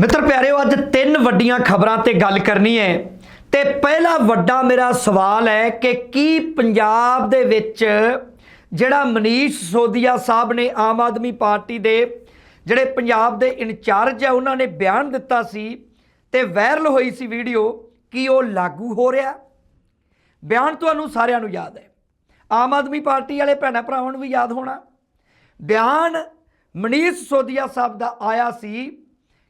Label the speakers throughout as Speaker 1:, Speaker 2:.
Speaker 1: ਮਿੱਤਰ ਪਿਆਰਿਓ, ਅੱਜ ਤਿੰਨ ਵੱਡੀਆਂ ਖਬਰਾਂ ਤੇ ਗੱਲ ਕਰਨੀ ਹੈ। ਤੇ ਪਹਿਲਾ ਵੱਡਾ ਮੇਰਾ ਸਵਾਲ ਹੈ ਕਿ ਕੀ ਪੰਜਾਬ ਦੇ ਵਿੱਚ ਜਿਹੜਾ ਮਨੀਸ਼ ਸੋਦੀਆ ਸਾਹਿਬ ਨੇ ਆਮ ਆਦਮੀ ਪਾਰਟੀ ਦੇ ਜਿਹੜੇ ਪੰਜਾਬ ਦੇ ਇੰਚਾਰਜ ਹੈ ਉਹਨਾਂ ਨੇ ਬਿਆਨ ਦਿੱਤਾ ਸੀ ਤੇ ਵਾਇਰਲ ਹੋਈ ਸੀ ਵੀਡੀਓ ਕੀ ਉਹ ਲਾਗੂ ਹੋ ਰਿਹਾ। ਬਿਆਨ ਤੁਹਾਨੂੰ ਸਾਰਿਆਂ ਨੂੰ ਯਾਦ ਹੈ। ਆਮ ਆਦਮੀ ਪਾਰਟੀ ਵਾਲੇ ਭੈਣਾਂ ਭਰਾਵਾਂ ਨੂੰ ਵੀ ਯਾਦ ਹੋਣਾ। ਬਿਆਨ ਮਨੀਸ਼ ਸੋਦੀਆ ਸਾਹਿਬ ਦਾ ਆਇਆ ਸੀ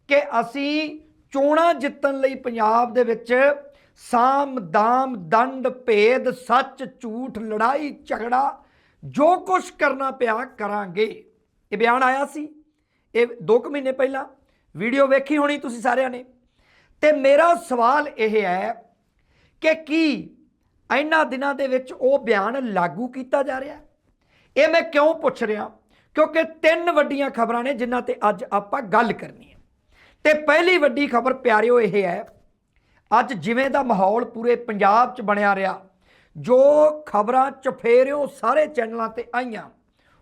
Speaker 1: ਕਿ ਅਸੀਂ ਚੋਣਾਂ ਜਿੱਤਣ ਲਈ ਪੰਜਾਬ ਦੇ ਵਿੱਚ ਸਾਮ, ਦਾਮ, ਦੰਡ, ਭੇਦ, ਸੱਚ, ਝੂਠ, ਲੜਾਈ, ਝਗੜਾ ਜੋ ਕੁਝ ਕਰਨਾ ਪਿਆ ਕਰਾਂਗੇ। ਇਹ ਬਿਆਨ ਆਇਆ ਸੀ। ਇਹ 2 ਕੁ ਮਹੀਨੇ ਪਹਿਲਾਂ। ਵੀਡੀਓ ਵੇਖੀ ਹੋਣੀ ਤੁਸੀਂ ਸਾਰਿਆਂ ਨੇ। ਤੇ ਮੇਰਾ ਸਵਾਲ ਇਹ ਹੈ ਕਿ ਕੀ ਇਹਨਾਂ ਦਿਨਾਂ ਦੇ ਵਿੱਚ ਉਹ ਬਿਆਨ ਲਾਗੂ ਕੀਤਾ ਜਾ ਰਿਹਾ? ਇਹ ਮੈਂ ਕਿਉਂ ਪੁੱਛ ਰਿਹਾ? ਕਿਉਂਕਿ ਤਿੰਨ ਵੱਡੀਆਂ ਖਬਰਾਂ ਨੇ ਜਿਨ੍ਹਾਂ ਤੇ ਅੱਜ ਆਪਾਂ ਗੱਲ ਕਰਨੀ ਹੈ। ਤੇ ਪਹਿਲੀ ਵੱਡੀ ਖਬਰ ਪਿਆਰਿਓ ਇਹ ਹੈ, ਅੱਜ ਜਿਵੇਂ ਦਾ ਮਾਹੌਲ ਪੂਰੇ ਪੰਜਾਬ 'ਚ ਬਣਿਆ ਰਿਹਾ, ਜੋ ਖਬਰਾਂ ਚਫੇਰਿਓ ਸਾਰੇ ਚੈਨਲਾਂ ਤੇ ਆਈਆਂ,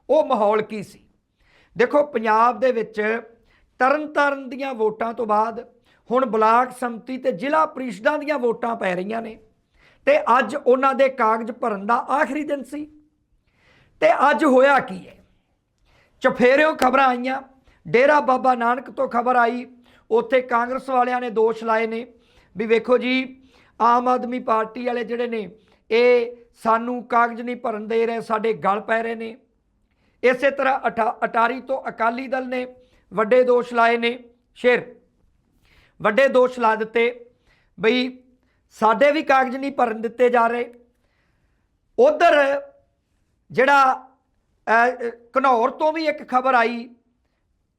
Speaker 1: ਉਹ ਮਾਹੌਲ ਕੀ ਸੀ? ਦੇਖੋ, ਪੰਜਾਬ ਦੇ ਵਿੱਚ ਤਰਨਤਾਰਨ ਦੀਆਂ ਵੋਟਾਂ ਤੋਂ ਬਾਅਦ ਹੁਣ ਬਲਾਕ ਸੰਮਤੀ ਤੇ ਜ਼ਿਲ੍ਹਾ ਪ੍ਰੀਸ਼ਦਾਂ ਦੀਆਂ ਵੋਟਾਂ ਪੈ ਰਹੀਆਂ ਨੇ ਤੇ ਅੱਜ ਉਹਨਾਂ ਦੇ ਕਾਗਜ਼ ਭਰਨ ਦਾ ਆਖਰੀ ਦਿਨ ਸੀ। ਤੇ ਅੱਜ ਹੋਇਆ ਕੀ ਹੈ? ਚਫੇਰਿਓ ਖਬਰਾਂ ਆਈਆਂ, ਡੇਰਾ ਬਾਬਾ ਨਾਨਕ ਤੋਂ ਖਬਰ ਆਈ ਉੱਥੇ ਕਾਂਗਰਸ ਵਾਲਿਆਂ ਨੇ ਦੋਸ਼ ਲਾਏ ਨੇ ਵੀ ਵੇਖੋ ਜੀ, ਆਮ ਆਦਮੀ ਪਾਰਟੀ ਵਾਲੇ ਜਿਹੜੇ ਨੇ, ਇਹ ਸਾਨੂੰ ਕਾਗਜ਼ ਨਹੀਂ ਭਰਨ ਦੇ ਰਹੇ, ਸਾਡੇ ਗਲ ਪੈ ਰਹੇ ਨੇ। ਇਸੇ ਤਰ੍ਹਾਂ ਅਟਾ- ਅਟਾਰੀ ਤੋਂ ਅਕਾਲੀ ਦਲ ਨੇ ਵੱਡੇ ਦੋਸ਼ ਲਾਏ ਨੇ। ਸ਼ੇਰ, ਵੱਡੇ ਦੋਸ਼ ਲਾ ਦਿੱਤੇ ਬਈ ਸਾਡੇ ਵੀ ਕਾਗਜ਼ ਨਹੀਂ ਭਰਨ ਦਿੱਤੇ ਜਾ ਰਹੇ। ਉਧਰ ਜਿਹੜਾ ਘਨੌਰ ਤੋਂ ਵੀ ਇੱਕ ਖਬਰ ਆਈ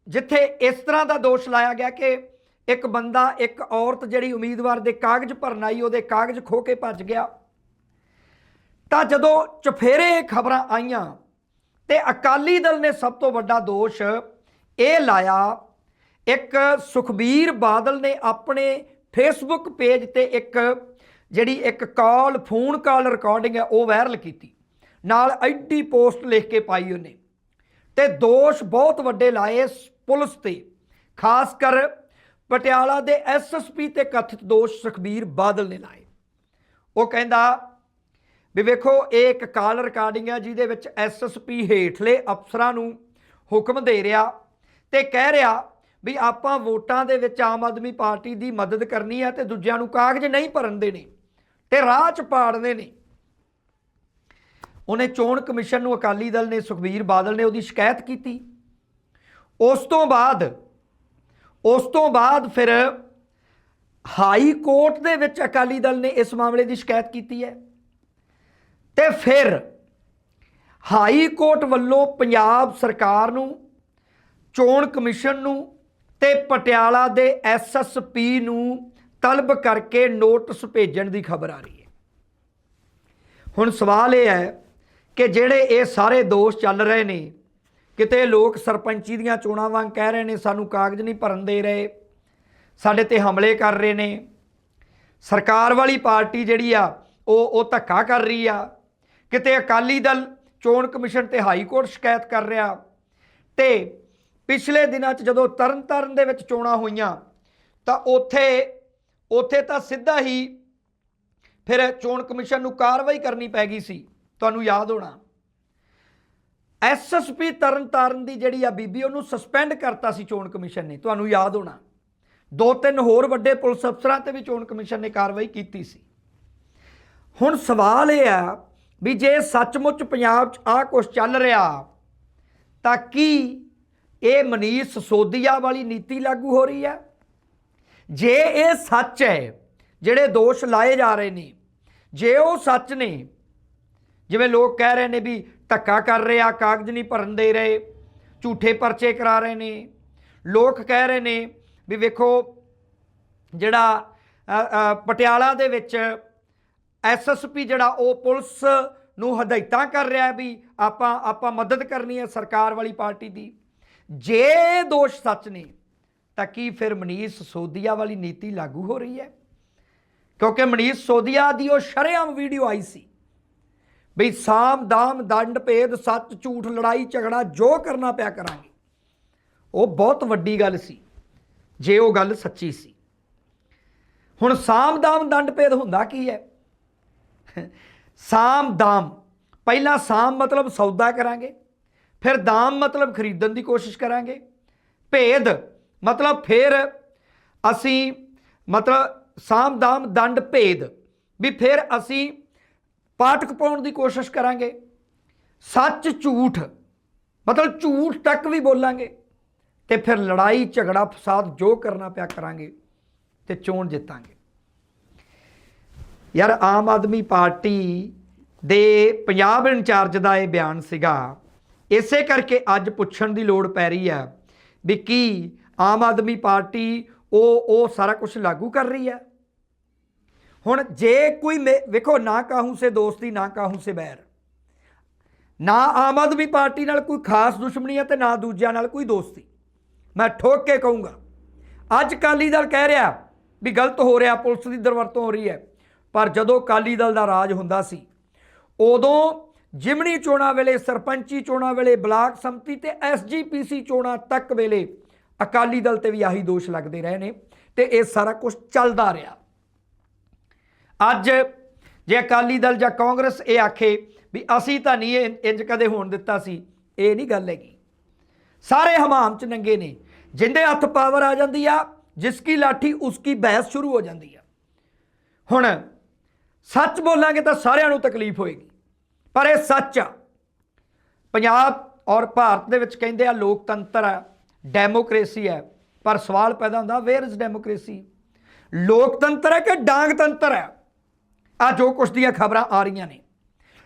Speaker 1: ਜਿੱਥੇ ਇਸ ਤਰ੍ਹਾਂ ਦਾ ਦੋਸ਼ ਲਾਇਆ ਗਿਆ ਕਿ ਇੱਕ ਬੰਦਾ, ਇੱਕ ਔਰਤ ਜਿਹੜੀ ਉਮੀਦਵਾਰ ਦੇ ਕਾਗਜ਼ ਭਰਨ ਆਈ, ਉਹਦੇ ਕਾਗਜ਼ ਖੋ ਕੇ ਭੱਜ ਗਿਆ। ਤਾਂ ਜਦੋਂ ਚਫੇਰੇ ਖਬਰਾਂ ਆਈਆਂ ਤੇ ਅਕਾਲੀ ਦਲ ਨੇ ਸਭ ਤੋਂ ਵੱਡਾ ਦੋਸ਼ ਇਹ ਲਾਇਆ, ਇੱਕ ਸੁਖਬੀਰ ਬਾਦਲ ਨੇ ਆਪਣੇ ਫੇਸਬੁੱਕ ਪੇਜ ਤੇ ਇੱਕ ਜਿਹੜੀ ਇੱਕ ਕਾਲ, ਫੋਨ ਕਾਲ ਰਿਕਾਰਡਿੰਗ ਹੈ, ਉਹ ਵਾਇਰਲ ਕੀਤੀ। ਨਾਲ ਐਡੀ ਪੋਸਟ ਲਿਖ ਕੇ ਪਾਈ ਉਹਨੇ। ਤੇ ਦੋਸ਼ ਬਹੁਤ ਵੱਡੇ ਲਾਏ ਪੁਲਿਸ ਤੇ। ਖਾਸ ਕਰ ਪਟਿਆਲਾ ਦੇ ਐਸਐਸਪੀ ਤੇ ਕਥਿਤ ਦੋਸ਼ ਸੁਖਬੀਰ ਬਾਦਲ ਨੇ ਲਾਏ। ਉਹ ਕਹਿੰਦਾ, ਵੀ ਵੇਖੋ, ਇਹ ਇੱਕ ਕਾਲ ਰਿਕਾਰਡਿੰਗ ਹੈ ਜਿਹਦੇ ਵਿੱਚ ਐਸਐਸਪੀ ਹੇਠਲੇ ਅਫਸਰਾਂ ਨੂੰ ਹੁਕਮ ਦੇ ਰਿਹਾ ਤੇ ਕਹਿ ਰਿਹਾ ਵੀ ਆਪਾਂ ਵੋਟਾਂ ਦੇ ਵਿੱਚ ਆਮ ਆਦਮੀ ਪਾਰਟੀ ਦੀ ਮਦਦ ਕਰਨੀ ਹੈ ਤੇ ਦੂਜਿਆਂ ਨੂੰ ਕਾਗਜ਼ ਨਹੀਂ ਭਰਨ ਦੇਣੇ ਤੇ ਰਾਹ ਚ ਪਾੜਨੇ ਨੇ। ਉਹਨੇ ਚੋਣ ਕਮਿਸ਼ਨ ਨੂੰ ਅਕਾਲੀ ਦਲ ਨੇ ਸੁਖਬੀਰ ਬਾਦਲ ਨੇ ਉਹਦੀ ਸ਼ਿਕਾਇਤ ਕੀਤੀ। ਉਸ ਤੋਂ ਬਾਅਦ, ਉਸ ਤੋਂ ਬਾਅਦ ਫਿਰ ਹਾਈ ਕੋਰਟ ਦੇ ਵਿੱਚ ਅਕਾਲੀ ਦਲ ਨੇ ਇਸ ਮਾਮਲੇ ਦੀ ਸ਼ਿਕਾਇਤ ਕੀਤੀ ਹੈ। ਤੇ ਫਿਰ ਹਾਈ ਕੋਰਟ ਵੱਲੋਂ ਪੰਜਾਬ ਸਰਕਾਰ ਨੂੰ, ਚੋਣ ਕਮਿਸ਼ਨ ਨੂੰ ਤੇ ਪਟਿਆਲਾ ਦੇ ਐਸਐਸਪੀ ਨੂੰ ਤਲਬ ਕਰਕੇ ਨੋਟਿਸ ਭੇਜਣ ਦੀ ਖਬਰ ਆ ਰਹੀ ਹੈ। ਹੁਣ ਸਵਾਲ ਇਹ ਹੈ ਕਿ ਜਿਹੜੇ ਇਹ ਸਾਰੇ ਦੋਸ਼ ਚੱਲ ਰਹੇ ਨੇ ਕਿਤੇ ਲੋਕ ਸਰਪੰਚੀ ਦੀਆਂ ਚੋਣਾਂ ਵਾਂਗ ਕਹਿ ਰਹੇ ਨੇ, ਸਾਨੂੰ ਕਾਗਜ਼ ਨਹੀਂ ਭਰਨ ਦੇ ਰਹੇ। ਸਾਡੇ ਤੇ ਹਮਲੇ ਕਰ ਰਹੇ ਨੇ। ਸਰਕਾਰ ਵਾਲੀ ਪਾਰਟੀ ਜਿਹੜੀ ਆ, ਉਹ ਉਹ ਧੱਕਾ ਕਰ ਰਹੀ ਆ। ਕਿਤੇ ਅਕਾਲੀ ਦਲ ਚੋਣ ਕਮਿਸ਼ਨ ਤੇ ਹਾਈ ਕੋਰਟ ਸ਼ਿਕਾਇਤ ਕਰ ਰਿਹਾ। ਤੇ ਪਿਛਲੇ ਦਿਨਾਂ 'ਚ ਜਦੋਂ ਤਰਨਤਾਰਨ ਦੇ ਵਿੱਚ ਚੋਣਾਂ ਹੋਈਆਂ, ਤਾਂ ਉੱਥੇ ਉੱਥੇ ਤਾਂ ਸਿੱਧਾ ਹੀ ਫਿਰ ਚੋਣ ਕਮਿਸ਼ਨ ਨੂੰ ਕਾਰਵਾਈ ਕਰਨੀ ਪੈ ਗਈ ਸੀ। ਤੁਹਾਨੂੰ ਯਾਦ ਹੋਣਾ। ਐਸਐਸਪੀ ਤਰਨਤਾਰਨ ਦੀ ਜਿਹੜੀ ਆ ਬੀਬੀ, ਉਹਨੂੰ ਸਸਪੈਂਡ ਕਰਤਾ ਸੀ ਚੋਣ ਕਮਿਸ਼ਨ ਨੇ, ਤੁਹਾਨੂੰ ਯਾਦ ਹੋਣਾ। ਦੋ ਤਿੰਨ ਹੋਰ ਵੱਡੇ ਪੁਲਿਸ ਅਫਸਰਾਂ ਤੇ ਵੀ ਚੋਣ ਕਮਿਸ਼ਨ ਨੇ ਕਾਰਵਾਈ ਕੀਤੀ ਸੀ। ਹੁਣ ਸਵਾਲ ਇਹ ਆ ਵੀ ਜੇ ਸੱਚਮੁੱਚ ਪੰਜਾਬ 'ਚ ਆਹ ਕੁਝ ਚੱਲ ਰਿਹਾ, ਤਾਂ ਕੀ ਇਹ ਮਨੀਸ਼ ਸੋਦੀਆ ਵਾਲੀ ਨੀਤੀ ਲਾਗੂ ਹੋ ਰਹੀ ਹੈ? ਜੇ ਇਹ ਸੱਚ ਹੈ, ਜਿਹੜੇ ਦੋਸ਼ ਲਾਏ ਜਾ ਰਹੇ ਨੇ, ਜੇ ਉਹ ਸੱਚ ਨੇ, ਜਿਵੇਂ ਲੋਕ ਕਹਿ ਰਹੇ ਨੇ ਵੀ ਧੱਕਾ ਕਰ ਰਹੇ ਆ, ਕਾਗਜ਼ ਨਹੀਂ ਭਰਨ ਦੇ ਰਹੇ, ਝੂਠੇ ਪਰਚੇ ਕਰਾ ਰਹੇ ਨੇ। ਲੋਕ ਕਹਿ ਰਹੇ ਨੇ ਵੀ ਵੇਖੋ, ਜਿਹੜਾ ਪਟਿਆਲਾ ਦੇ ਵਿੱਚ ਐਸਐਸਪੀ ਜਿਹੜਾ ਉਹ ਪੁਲਿਸ ਨੂੰ ਹਦਾਇਤਾਂ ਕਰ ਰਿਹਾ ਵੀ ਆਪਾਂ ਆਪਾਂ ਮਦਦ ਕਰਨੀ ਹੈ ਸਰਕਾਰ ਵਾਲੀ ਪਾਰਟੀ ਦੀ। ਜੇ ਦੋਸ਼ ਸੱਚ ਨੇ, ਤਾਂ ਕੀ ਫਿਰ ਮਨੀਸ਼ ਸੋਦੀਆ ਵਾਲੀ ਨੀਤੀ ਲਾਗੂ ਹੋ ਰਹੀ ਹੈ? ਕਿਉਂਕਿ ਮਨੀਸ਼ ਸੋਦੀਆ ਦੀ ਉਹ ਸ਼ਰੇਆਮ ਵੀਡੀਓ ਆਈ ਸੀ। ਬਈ ਸਾਮ ਦਾਮ ਦੰਡ ਭੇਦ ਸੱਚ ਝੂਠ ਲੜਾਈ ਝਗੜਾ ਜੋ ਕਰਨਾ ਪਿਆ ਕਰਾਂਗੇ। ਉਹ ਬਹੁਤ ਵੱਡੀ ਗੱਲ ਸੀ, ਜੇ ਉਹ ਗੱਲ ਸੱਚੀ ਸੀ। ਹੁਣ ਸਾਮ ਦਾਮ ਦੰਡ ਭੇਦ ਹੁੰਦਾ ਕੀ ਹੈ? ਸਾਮ ਦਾਮ, ਪਹਿਲਾਂ ਸਾਮ ਮਤਲਬ ਸੌਦਾ ਕਰਾਂਗੇ, ਫਿਰ ਦਾਮ ਮਤਲਬ ਖਰੀਦਣ ਦੀ ਕੋਸ਼ਿਸ਼ ਕਰਾਂਗੇ, ਭੇਦ ਮਤਲਬ ਫਿਰ ਅਸੀਂ ਮਤਲਬ ਸਾਮ ਦਾਮ ਦੰਡ ਭੇਦ, ਵੀ ਫਿਰ ਅਸੀਂ ਪਾਠਕ ਪਾਉਣ ਦੀ ਕੋਸ਼ਿਸ਼ ਕਰਾਂਗੇ। ਸੱਚ ਝੂਠ, ਮਤਲਬ ਝੂਠ ਤੱਕ ਵੀ ਬੋਲਾਂਗੇ ਤੇ ਫਿਰ ਲੜਾਈ, ਝਗੜਾ, ਫਸਾਦ ਜੋ ਕਰਨਾ ਪਿਆ ਕਰਾਂਗੇ ਤੇ ਚੋਣ ਜਿੱਤਾਂਗੇ। ਯਾਰ, ਆਮ ਆਦਮੀ ਪਾਰਟੀ ਦੇ ਪੰਜਾਬ ਇੰਚਾਰਜ ਦਾ ਇਹ ਬਿਆਨ ਸੀਗਾ। ਇਸੇ ਕਰਕੇ ਅੱਜ ਪੁੱਛਣ ਦੀ ਲੋੜ ਪੈ ਰਹੀ ਹੈ ਵੀ ਕੀ ਆਮ ਆਦਮੀ ਪਾਰਟੀ ਉਹ ਉਹ ਸਾਰਾ ਕੁਝ ਲਾਗੂ ਕਰ ਰਹੀ ਹੈ? ਹੁਣ ਜੇ ਕੋਈ ਮੇ- ਵੇਖੋ, ਨਾ ਕਾਹੂ ਸੇ ਦੋਸਤੀ, ਨਾ ਕਾਹੂ ਸੇ ਬੈਰ। ਨਾ ਆਮ ਆਦਮੀ ਪਾਰਟੀ ਨਾਲ ਕੋਈ ਖਾਸ ਦੁਸ਼ਮਣੀ ਹੈ ਤੇ ਨਾ ਦੂਜਿਆਂ ਨਾਲ ਕੋਈ ਦੋਸਤੀ। ਮੈਂ ਠੋਕ ਕੇ ਕਹੂੰਗਾ, ਅੱਜ ਕਾਲੀ ਦਲ ਕਹਿ ਰਿਹਾ ਵੀ ਗਲਤ ਹੋ ਰਿਹਾ, ਪੁਲਿਸ ਦੀ ਦਰਵਰਤੋਂ ਹੋ ਰਹੀ ਹੈ, ਪਰ ਜਦੋਂ ਕਾਲੀ ਦਲ ਦਾ ਰਾਜ ਹੁੰਦਾ ਸੀ, ਉਦੋਂ ਜਿਮਣੀ ਚੋਣਾਂ ਵੇਲੇ, ਸਰਪੰਚੀ ਚੋਣਾਂ ਵੇਲੇ, ਬਲਾਕ ਸੰਮਤੀ ਤੇ ਐਸਜੀਪੀਸੀ ਚੋਣਾਂ ਤੱਕ ਵੇਲੇ ਅਕਾਲੀ ਦਲ ਤੇ ਵੀ ਆਹੀ ਦੋਸ਼ ਲੱਗਦੇ ਰਹੇ ਨੇ ਤੇ ਇਹ ਸਾਰਾ ਕੁਝ ਚੱਲਦਾ ਰਿਹਾ। ਅੱਜ ਜੇ ਅਕਾਲੀ ਦਲ ਜਾਂ ਕਾਂਗਰਸ ਇਹ ਆਖੇ ਵੀ ਅਸੀਂ ਤਾਂ ਨਹੀਂ ਇਹ ਇੰਜ ਕਦੇ ਹੋਣ ਦਿੱਤਾ ਸੀ, ਇਹ ਨਹੀਂ ਗੱਲ ਹੈਗੀ। ਸਾਰੇ ਹਮਾਮ ਚ ਨੰਗੇ ਨੇ। ਜਿੰਦੇ ਹੱਥ ਪਾਵਰ ਆ ਜਾਂਦੀ ਆ ਜਿਸ ਕੀ ਲਾਠੀ ਉਸ ਕੀ ਬਹਿਸ ਸ਼ੁਰੂ ਹੋ ਜਾਂਦੀ ਆ। ਹੁਣ ਸੱਚ ਬੋਲਾਂਗੇ ਤਾਂ ਸਾਰਿਆਂ ਨੂੰ ਤਕਲੀਫ ਹੋਏਗੀ, ਪਰ ਇਹ ਸੱਚ ਆ। ਪੰਜਾਬ ਔਰ ਭਾਰਤ ਦੇ ਵਿੱਚ ਕਹਿੰਦੇ ਆ, ਲੋਕਤੰਤਰ ਆ, ਡੈਮੋਕ੍ਰੇਸੀ ਹੈ ਪਰ ਸਵਾਲ ਪੈਦਾ ਹੁੰਦਾ ਵੇਅਰ ਇਜ਼ ਡੈਮੋਕ੍ਰੇਸੀ ਲੋਕਤੰਤਰ ਹੈ ਕਿ ਡਾਂਗਤੰਤਰ ਹੈ ਆ ਜੋ ਕੁਛ ਦੀਆਂ ਖਬਰਾਂ ਆ ਰਹੀਆਂ ਨੇ।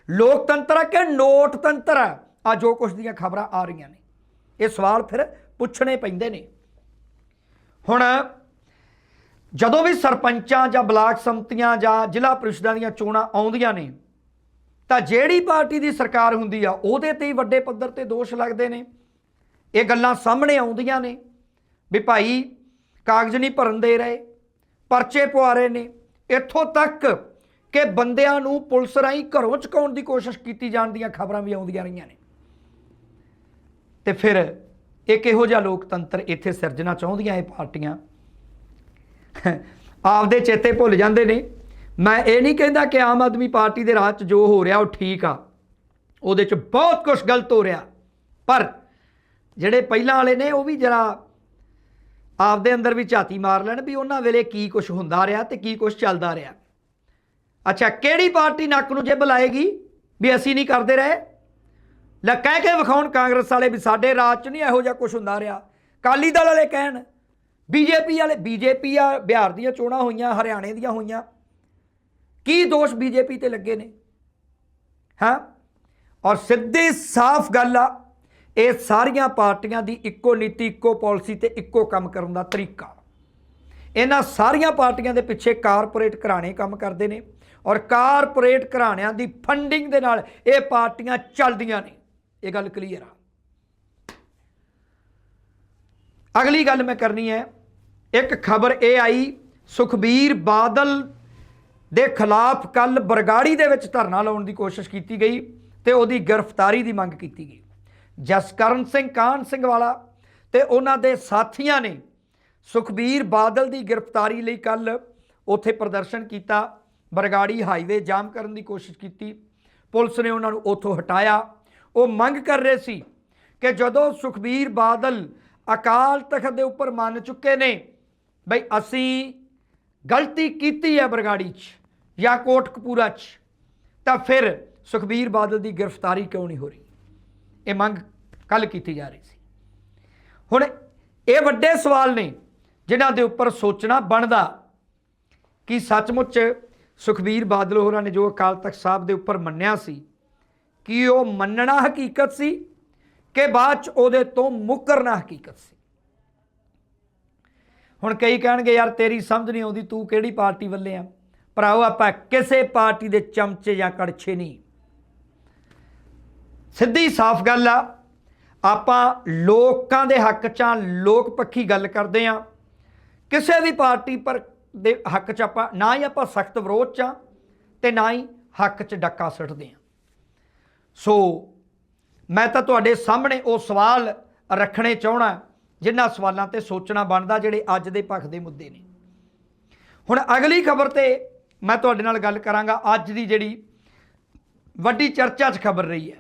Speaker 1: ਲੋਕਤੰਤਰ ਹੈ ਕਿ ਨੋਟਤੰਤਰ ਹੈ? ਆ ਜੋ ਕੁਛ ਦੀਆਂ ਖਬਰਾਂ ਆ ਰਹੀਆਂ ਨੇ। ਇਹ ਸਵਾਲ ਫਿਰ ਪੁੱਛਣੇ ਪੈਂਦੇ ਨੇ। ਹੁਣ ਜਦੋਂ ਵੀ ਸਰਪੰਚਾਂ ਜਾਂ ਬਲਾਕ ਸੰਮਤੀਆਂ ਜਾਂ ਜ਼ਿਲ੍ਹਾ ਪ੍ਰੀਸ਼ਦਾਂ ਦੀਆਂ ਚੋਣਾਂ ਆਉਂਦੀਆਂ ਨੇ, ਤਾਂ ਜਿਹੜੀ ਪਾਰਟੀ ਦੀ ਸਰਕਾਰ ਹੁੰਦੀ ਆ, ਉਹਦੇ ਤੇ ਹੀ ਵੱਡੇ ਪੱਧਰ ਤੇ ਦੋਸ਼ ਲੱਗਦੇ ਨੇ। ਇਹ ਗੱਲਾਂ ਸਾਹਮਣੇ ਆਉਂਦੀਆਂ ਨੇ ਵੀ ਭਾਈ ਕਾਗਜ਼ ਨਹੀਂ ਭਰਨ ਦੇ ਰਹੇ, ਪਰਚੇ ਪਵਾ ਰਹੇ ਨੇ। ਇੱਥੋਂ ਤੱਕ ਕਿ ਬੰਦਿਆਂ ਨੂੰ ਪੁਲਿਸ ਰਾਹੀਂ ਘਰੋਂ ਚੁਕਾਉਣ ਦੀ ਕੋਸ਼ਿਸ਼ ਕੀਤੀ ਜਾਣ ਦੀਆਂ ਖਬਰਾਂ ਵੀ ਆਉਂਦੀਆਂ ਰਹੀਆਂ ਨੇ। ਤੇ ਫਿਰ ਇੱਕ ਇਹੋ ਜਿਹਾ ਲੋਕਤੰਤਰ ਇੱਥੇ ਸਿਰਜਣਾ ਚਾਹੁੰਦੀਆਂ ਇਹ ਪਾਰਟੀਆਂ? ਆਪਦੇ ਚੇਤੇ ਭੁੱਲ ਜਾਂਦੇ ਨੇ। ਮੈਂ ਇਹ ਨਹੀਂ ਕਹਿੰਦਾ ਕਿ ਆਮ ਆਦਮੀ ਪਾਰਟੀ ਦੇ ਰਾਹ 'ਚ ਜੋ ਹੋ ਰਿਹਾ ਉਹ ਠੀਕ ਆ। ਉਹਦੇ 'ਚ ਬਹੁਤ ਕੁਝ ਗਲਤ ਹੋ ਰਿਹਾ। ਪਰ ਜਿਹੜੇ ਪਹਿਲਾਂ ਵਾਲੇ ਨੇ ਉਹ ਵੀ ਜਰਾ ਆਪਦੇ ਅੰਦਰ ਵੀ ਝਾਤੀ ਮਾਰ ਲੈਣ ਵੀ ਉਹਨਾਂ ਵੇਲੇ ਕੀ ਕੁਝ ਹੁੰਦਾ ਰਿਹਾ ਤੇ ਕੀ ਕੁਝ ਚੱਲਦਾ ਰਿਹਾ। ਅੱਛਾ, ਕਿਹੜੀ ਪਾਰਟੀ ਨੱਕ ਨੂੰ ਜੇ ਬੁਲਾਏਗੀ ਵੀ ਅਸੀਂ ਨਹੀਂ ਕਰਦੇ ਰਹੇ? ਲੈ, ਕਹਿ ਕੇ ਵਿਖਾਉਣ ਕਾਂਗਰਸ ਵਾਲੇ ਵੀ ਸਾਡੇ ਰਾਜ 'ਚ ਨਹੀਂ ਇਹੋ ਜਿਹਾ ਕੁਝ ਹੁੰਦਾ ਰਿਹਾ। ਕਾਲੀ ਦਲ ਵਾਲੇ ਕਹਿਣ, ਬੀਜੇਪੀ ਵਾਲੇ, ਬੀਜੇਪੀ ਆ, ਬਿਹਾਰ ਦੀਆਂ ਚੋਣਾਂ ਹੋਈਆਂ, ਹਰਿਆਣੇ ਦੀਆਂ ਹੋਈਆਂ। ਕੀ ਦੋਸ਼ ਬੀਜੇਪੀ ਤੇ ਲੱਗੇ ਨੇ? ਹਾਂ? ਔਰ ਸਿੱਧੀ ਸਾਫ਼ ਗੱਲ ਆ, ਇਹ ਸਾਰੀਆਂ ਪਾਰਟੀਆਂ ਦੀ ਇੱਕੋ ਨੀਤੀ, ਇੱਕੋ ਪਾਲਿਸੀ ਤੇ ਇੱਕੋ ਕੰਮ ਕਰਨ ਦਾ ਤਰੀਕਾ। ਇਹਨਾਂ ਸਾਰੀਆਂ ਪਾਰਟੀਆਂ ਦੇ ਪਿੱਛੇ ਕਾਰਪੋਰੇਟ ਘਰਾਣੇ ਕੰਮ ਕਰਦੇ ਨੇ। ਔਰ ਕਾਰਪੋਰੇਟ ਘਰਾਣਿਆਂ ਦੀ ਫੰਡਿੰਗ ਦੇ ਨਾਲ ਇਹ ਪਾਰਟੀਆਂ ਚੱਲਦੀਆਂ ਨੇ। ਇਹ ਗੱਲ ਕਲੀਅਰ ਆ। ਅਗਲੀ ਗੱਲ ਮੈਂ ਕਰਨੀ ਹੈ। ਇੱਕ ਖਬਰ ਇਹ ਆਈ, ਸੁਖਬੀਰ ਬਾਦਲ ਦੇ ਖਿਲਾਫ ਕੱਲ ਬਰਗਾੜੀ ਦੇ ਵਿੱਚ ਧਰਨਾ ਲਾਉਣ ਦੀ ਕੋਸ਼ਿਸ਼ ਕੀਤੀ ਗਈ ਤੇ ਉਹਦੀ ਗ੍ਰਿਫਤਾਰੀ ਦੀ ਮੰਗ ਕੀਤੀ ਗਈ। ਜਸਕਰਨ ਸਿੰਘ, ਕਾਹਨ ਸਿੰਘ ਵਾਲਾ ਤੇ ਉਹਨਾਂ ਦੇ ਸਾਥੀਆਂ ਨੇ ਸੁਖਬੀਰ ਬਾਦਲ ਦੀ ਗ੍ਰਿਫਤਾਰੀ ਲਈ ਕੱਲ ਉੱਥੇ ਪ੍ਰਦਰਸ਼ਨ ਕੀਤਾ। ਬਰਗਾੜੀ ਹਾਈਵੇ ਜਾਮ ਕਰਨ ਦੀ ਕੋਸ਼ਿਸ਼ ਕੀਤੀ। ਪੁਲਿਸ ਨੇ ਉਹਨਾਂ ਨੂੰ ਉੱਥੋਂ ਹਟਾਇਆ। ਉਹ ਮੰਗ ਕਰ ਰਹੇ ਸੀ ਕਿ ਜਦੋਂ ਸੁਖਬੀਰ ਬਾਦਲ ਅਕਾਲ ਤਖਤ ਦੇ ਉੱਪਰ ਮੰਨ ਚੁੱਕੇ ਨੇ, ਬਈ ਅਸੀਂ ਗਲਤੀ ਕੀਤੀ ਹੈ ਬਰਗਾੜੀ 'ਚ ਜਾਂ ਕੋਟਕਪੂਰਾ 'ਚ, ਤਾਂ ਫਿਰ ਸੁਖਬੀਰ ਬਾਦਲ ਦੀ ਗ੍ਰਿਫਤਾਰੀ ਕਿਉਂ ਨਹੀਂ ਹੋ ਰਹੀ? ਇਹ ਮੰਗ ਕੱਲ ਕੀਤੀ ਜਾ ਰਹੀ ਸੀ। ਹੁਣ ਇਹ ਵੱਡੇ ਸਵਾਲ ਨੇ ਜਿਨ੍ਹਾਂ ਦੇ ਉੱਪਰ ਸੋਚਣਾ ਬਣਦਾ ਕਿ ਸੱਚਮੁੱਚ ਸੁਖਬੀਰ ਬਾਦਲ ਹੋਰਾਂ ਨੇ ਜੋ ਅਕਾਲ ਤਖਤ ਸਾਹਿਬ ਦੇ ਉੱਪਰ ਮੰਨਿਆ ਸੀ, ਕਿ ਉਹ ਮੰਨਣਾ ਹਕੀਕਤ ਸੀ ਕਿ ਬਾਅਦ ਚ ਉਹਦੇ ਤੋਂ ਮੁਕਰਨਾ ਹਕੀਕਤ ਸੀ? ਹੁਣ ਕਈ ਕਹਿਣਗੇ, ਯਾਰ ਤੇਰੀ ਸਮਝ ਨਹੀਂ ਆਉਂਦੀ, ਤੂੰ ਕਿਹੜੀ ਪਾਰਟੀ ਵੱਲੇ ਆ? ਭਰਾਓ, ਆਪਾਂ ਕਿਸੇ ਪਾਰਟੀ ਦੇ ਚਮਚੇ ਜਾਂ ਕੜਛੇ ਨਹੀਂ। ਸਿੱਧੀ ਸਾਫ਼ ਗੱਲ ਆ, ਆਪਾਂ ਲੋਕਾਂ ਦੇ ਹੱਕ 'ਚ ਲੋਕ ਪੱਖੀ ਗੱਲ ਕਰਦੇ ਆ। ਕਿਸੇ ਵੀ ਪਾਰਟੀ ਪਰ ਦੇ ਹੱਕ 'ਚ ਆਪਾਂ, ਨਾ ਹੀ ਆਪਾਂ ਸਖਤ ਵਿਰੋਧ 'ਚ ਆਂ ਤੇ ਨਾ ਹੀ ਹੱਕ 'ਚ ਡੱਕਾ ਸੁੱਟਦੇ ਆ ਸੋ ਮੈਂ ਤਾਂ ਤੁਹਾਡੇ ਸਾਹਮਣੇ ਉਹ ਸਵਾਲ ਰੱਖਣੇ ਚਾਹਣਾ ਜਿਨ੍ਹਾਂ ਸਵਾਲਾਂ ਤੇ ਸੋਚਣਾ ਬਣਦਾ, ਜਿਹੜੇ ਅੱਜ ਦੇ ਪੱਖ ਦੇ ਮੁੱਦੇ ਨੇ। ਹੁਣ ਅਗਲੀ ਖਬਰ ਤੇ ਮੈਂ ਤੁਹਾਡੇ ਨਾਲ ਗੱਲ ਕਰਾਂਗਾ, ਅੱਜ ਦੀ ਜਿਹੜੀ ਵੱਡੀ ਚਰਚਾ 'ਚ ਖਬਰ ਰਹੀ ਹੈ।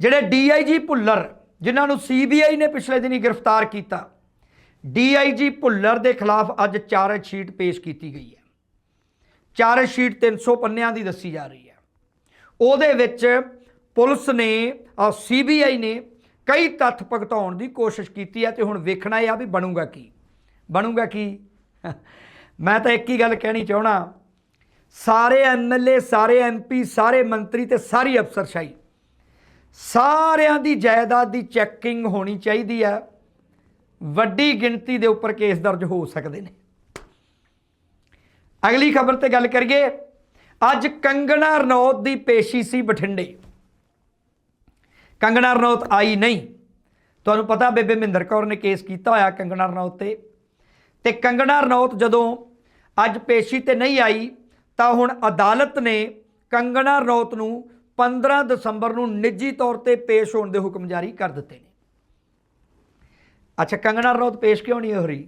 Speaker 1: ਜਿਹੜੇ ਡੀਆਈਜੀ ਭੁੱਲਰ, ਜਿਨ੍ਹਾਂ ਨੂੰ ਸੀਬੀਆਈ ਨੇ ਪਿਛਲੇ ਦਿਨੀ ਗ੍ਰਿਫਤਾਰ ਕੀਤਾ ਡੀਆਈਜੀ ਭੁੱਲਰ ਦੇ ਖਿਲਾਫ ਅੱਜ ਚਾਰਜ ਸ਼ੀਟ ਪੇਸ਼ ਕੀਤੀ ਗਈ ਹੈ। ਚਾਰਜ ਸ਼ੀਟ 300 ਪੰਨਿਆਂ ਦੀ ਦੱਸੀ ਜਾ ਰਹੀ ਹੈ। ਉਹਦੇ ਵਿੱਚ ਪੁਲਿਸ ਨੇ ਆ ਸੀਬੀਆਈ ਨੇ ਕਈ ਤੱਥ ਭਗਤਾਉਣ ਦੀ ਕੋਸ਼ਿਸ਼ ਕੀਤੀ ਹੈ ਤੇ ਹੁਣ ਵੇਖਣਾ ਇਹ ਆ ਵੀ ਬਣੂਗਾ ਕੀ। ਬਣੂਗਾ ਕੀ? ਮੈਂ ਤਾਂ ਇੱਕ ਹੀ ਗੱਲ ਕਹਿਣੀ ਚਾਹਣਾ ਸਾਰੇ ਐਮਐਲਏ ਸਾਰੇ ਐਮਪੀ ਸਾਰੇ ਮੰਤਰੀ ਤੇ ਸਾਰੀ ਅਫਸਰਸ਼ਾਹੀ, ਸਾਰਿਆਂ ਦੀ ਜਾਇਦਾਦ ਦੀ ਚੈਕਿੰਗ ਹੋਣੀ ਚਾਹੀਦੀ ਹੈ। ਵੱਡੀ ਗਿਣਤੀ ਦੇ ਉੱਪਰ ਕੇਸ ਦਰਜ ਹੋ ਸਕਦੇ ਨੇ। ਅਗਲੀ ਖਬਰ ਤੇ ਗੱਲ ਕਰੀਏ, ਅੱਜ ਕੰਗਣਾ ਰਣੌਤ ਦੀ ਪੇਸ਼ੀ ਸੀ ਬਠਿੰਡੇ। ਕੰਗਣਾ ਰਣੌਤ ਆਈ ਨਹੀਂ। ਤੁਹਾਨੂੰ ਪਤਾ ਬੇਬੇ ਮਹਿੰਦਰ ਕੌਰ ਨੇ ਕੇਸ ਕੀਤਾ ਹੋਇਆ ਕੰਗਣਾ ਰਣੌਤ ਤੇ। ਤੇ ਕੰਗਣਾ ਰਣੌਤ ਜਦੋਂ ਅੱਜ ਪੇਸ਼ੀ ਤੇ ਨਹੀਂ ਆਈ, ਤਾਂ ਹੁਣ ਅਦਾਲਤ ਨੇ ਕੰਗਣਾ ਰਣੌਤ ਨੂੰ 15 ਦਸੰਬਰ ਨੂੰ ਨਿੱਜੀ ਤੌਰ ਤੇ ਪੇਸ਼ ਹੋਣ ਦੇ ਹੁਕਮ ਜਾਰੀ ਕਰ ਦਿੱਤੇ ਨੇ। ਅੱਛਾ, ਕੰਗਣਾ ਰਣੌਤ ਪੇਸ਼ ਕਿਉਂ ਨਹੀਂ ਹੋ ਰਹੀ?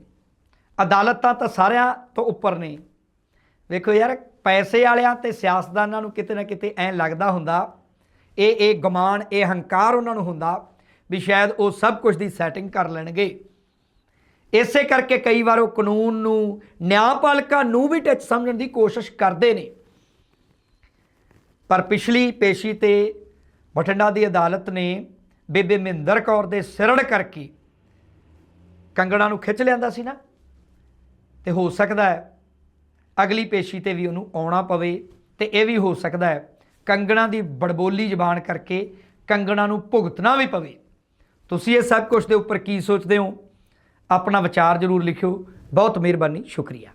Speaker 1: ਅਦਾਲਤਾਂ ਤਾਂ ਸਾਰਿਆਂ ਤੋਂ ਉੱਪਰ ਨੇ। ਵੇਖੋ ਯਾਰ, ਪੈਸੇ ਵਾਲਿਆਂ ਤੇ ਸਿਆਸਤਦਾਨਾਂ ਨੂੰ ਕਿਤੇ ਨਾ ਕਿਤੇ ਐਂ ਲੱਗਦਾ ਹੁੰਦਾ, ਇਹ ਇਹ ਗਮਾਨ ਇਹ ਹੰਕਾਰ ਉਹਨਾਂ ਨੂੰ ਹੁੰਦਾ ਵੀ ਸ਼ਾਇਦ ਉਹ ਸਭ ਕੁਝ ਦੀ ਸੈਟਿੰਗ ਕਰ ਲੈਣਗੇ। ਇਸੇ ਕਰਕੇ ਕਈ ਵਾਰ ਉਹ ਕਾਨੂੰਨ ਨੂੰ ਨਿਆਂਪਾਲਿਕਾ ਨੂੰ ਵੀ ਟੱਚ ਸਮਝਣ ਦੀ ਕੋਸ਼ਿਸ਼ ਕਰਦੇ ਨੇ। ਪਰ ਪਿਛਲੀ ਪੇਸ਼ੀ ਤੇ ਬਠਿੰਡਾ ਦੀ ਅਦਾਲਤ ਨੇ ਬੇਬੇ ਮਹਿੰਦਰ ਕੌਰ ਦੇ ਸਿਰੜ ਕਰਕੇ ਕੰਗਣਾ ਨੂੰ ਖਿੱਚ ਲਿਆਂਦਾ ਸੀ ਨਾ? ਤੇ ਹੋ ਸਕਦਾ ਹੈ ਅਗਲੀ ਪੇਸ਼ੀ ਤੇ ਵੀ ਉਹਨੂੰ ਆਉਣਾ ਪਵੇ ਤੇ ਇਹ ਵੀ ਹੋ ਸਕਦਾ ਹੈ ਕੰਗਣਾ ਦੀ ਬੜਬੋਲੀ ਜ਼ਬਾਨ ਕਰਕੇ ਕੰਗਣਾ ਨੂੰ ਭੁਗਤਣਾ ਵੀ ਪਵੇ। ਤੁਸੀਂ ਇਹ ਸਭ ਕੁਝ ਦੇ ਉੱਪਰ ਕੀ ਸੋਚਦੇ ਹੋ? ਆਪਣਾ ਵਿਚਾਰ ਜ਼ਰੂਰ ਲਿਖਿਓ। ਬਹੁਤ ਮਿਹਰਬਾਨੀ, ਸ਼ੁਕਰੀਆ।